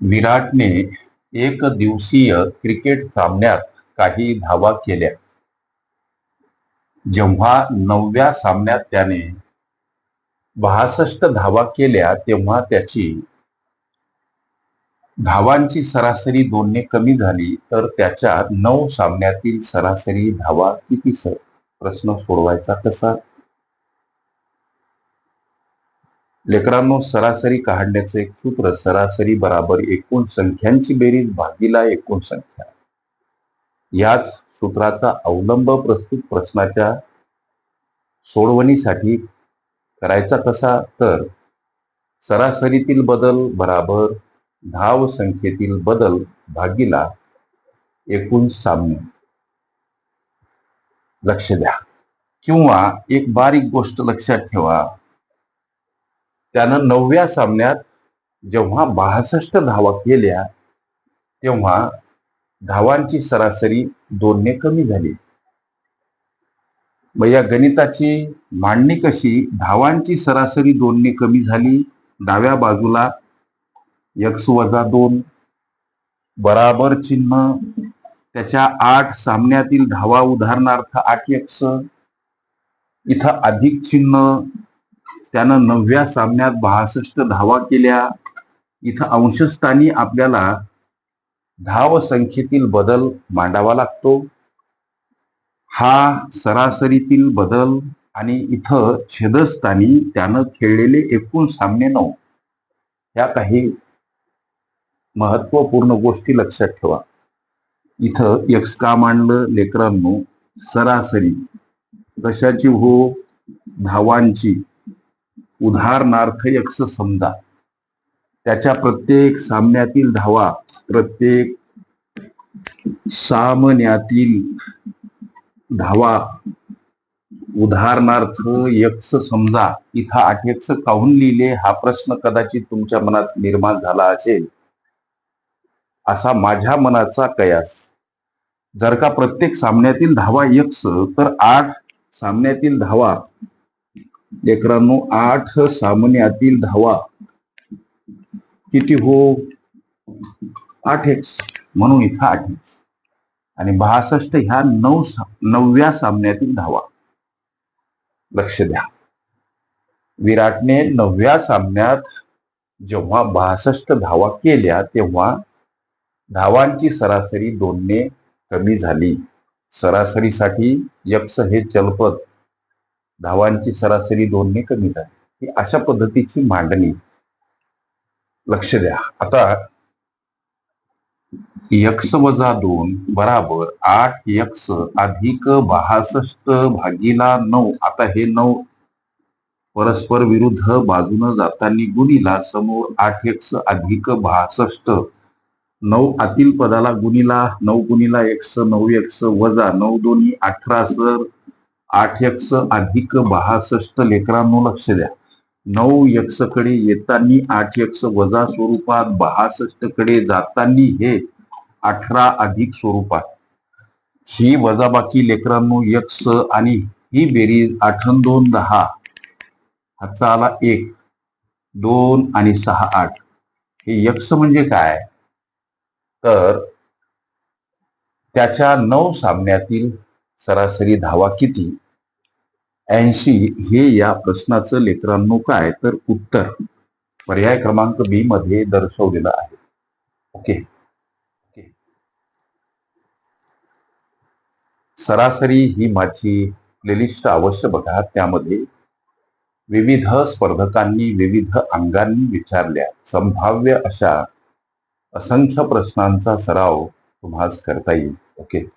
विराटने एक दिवसीय क्रिकेट सामन्यात काही धावा केल्या. जेव्हा नवव्या सामन्यात त्याने बासष्ट धावा केल्या तेव्हा त्याची धावांची सरासरी दोनने कमी झाली तर त्याच्या नऊ सामन्यातील सरासरी धावा किती सर? प्रश्न सोडवायचा कसा? लेकरांनो सरासरी काढण्याचं एक सूत्र सरासरी बराबर एकूण संख्यांची बेरीज भागीला एकूण संख्या. याच सूत्राचा अवलंब प्रस्तुत प्रश्नाच्या सोडवणीसाठी करायचा कसा तर सरासरीतील बदल बराबर धाव संख्येतील बदल भागीला एकूण साम्य. लक्ष द्या. किंवा एक बारीक गोष्ट लक्षात ठेवा. त्यानं नवव्या सामन्यात जेव्हा बासष्ट धावा केल्या तेव्हा धावांची सरासरी दोनने कमी झाली. मग या गणिताची मांडणी कशी? धावांची सरासरी दोनने कमी झाली. डाव्या बाजूला यक्स वजा दोन बराबर चिन्ह. त्याच्या आठ सामन्यातील धावा उदाहरणार्थ आठ यक्स. इथं अधिक चिन्ह त्यानं नवव्या सामन्यात बासष्ट धावा केल्या. इथं अंशस्थानी आपल्याला धाव संख्येतील बदल मांडावा लागतो. हा सरासरीतील बदल आणि इथं छेदस्थानी त्यानं खेळलेले एकूण सामने नऊ. या काही महत्त्वपूर्ण गोष्टी लक्षात ठेवा. इथं यक्स का मांडलं लेकरांनो सरासरी कशाची हो? धावांची. उदाहरणार्थ यक्ष समजा त्याच्या प्रत्येक सामन्यातील धावा प्रत्येक सामन्यातील धावा उदाहरणार्थ यक्ष समजा इथं आठ काहून लिहिले? हा प्रश्न कदाचित तुमच्या मनात निर्माण झाला असेल. असा माझ्या मनाचा कयास. जर का प्रत्येक सामन्यातील धावा यक्ष तर आठ सामन्यातील धावा लेकरांनो आठ सामन्यातील धावा किती हो? आठ एक्स म्हणून इथं आठ एक्स आणि बासष्ट ह्या नऊ नवव्या सामन्यातील धावा लक्ष द्या. विराटने नवव्या सामन्यात जेव्हा बासष्ट धावा केल्या तेव्हा धावांची सरासरी दोनने कमी झाली. सरासरीसाठी यक्ष हे चलपद धावांची सरासरी दोनने कमी झाली. ही अशा पद्धतीची मांडणी लक्ष द्या. आता यक्ष वजा दोन बराबर आठ यक्ष अधिक बहासष्ट भागीला नऊ. आता हे नऊ परस्पर विरुद्ध बाजून जाताना गुणीला समोर आठ यक्ष अधिक बहासष्ट नऊ आतील पदाला गुणीला नऊ गुणीला एक्स नऊ एक्स वजा नऊ दोन्ही अठरा सर आठ यक्ष अधिक बहासष्ट लेकरांनो लक्ष द्या. नऊ यक्षकडे येताना आठ यक्ष वजा स्वरूपात बहासष्टकडे जाताना हे अठरा अधिक स्वरूपात ही वजाबाकी लेकरांनो यक्ष आणि ही बेरीज आठन दोन दहा हातचा आला एक दोन आणि सहा आठ. हे यक्ष म्हणजे काय? तर त्याच्या नऊ सामन्यातील सरासरी धावा किती? ऐंशी हे या प्रश्नाचं लेकरांनो काय? तर उत्तर. पर्याय क्रमांक बी मध्ये दर्शवलेलं आहे. ओके. ओके. सरासरी ही माझी प्लेलिस्ट अवश्य बघा. त्यामध्ये विविध स्पर्धकांनी विविध अंगांनी विचारल्या. संभाव्य अशा असंख्य प्रश्नांचा सराव तुम्हाला करता येईल. ओके.